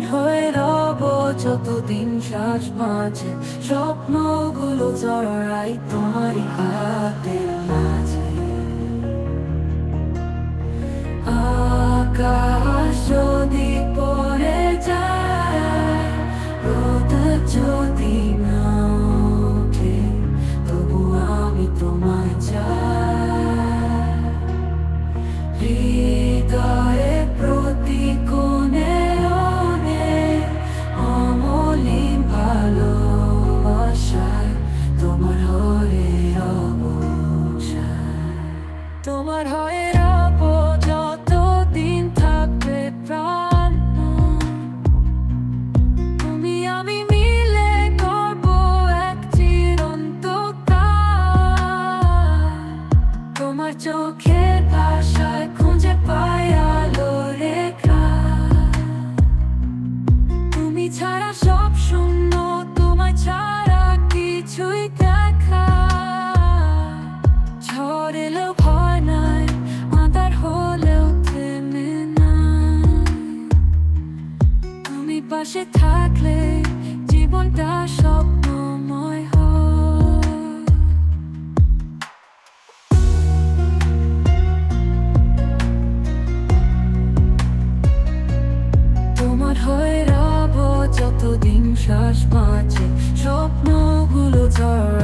তোমার হয়ে রব যতদিন শ্বাস বাঁচে স্বপ্নগুলো জড়াই তোমারই হাতের চোখের ভাষায় খুঁজে আলো রেখা। তুমি ছাড়া ছাড়া কিছুই দেখা। তুমি পাশে থাকলে হয়ে রব যতদিন শ্বাস বাঁচে স্বপ্নগুলো ঝড়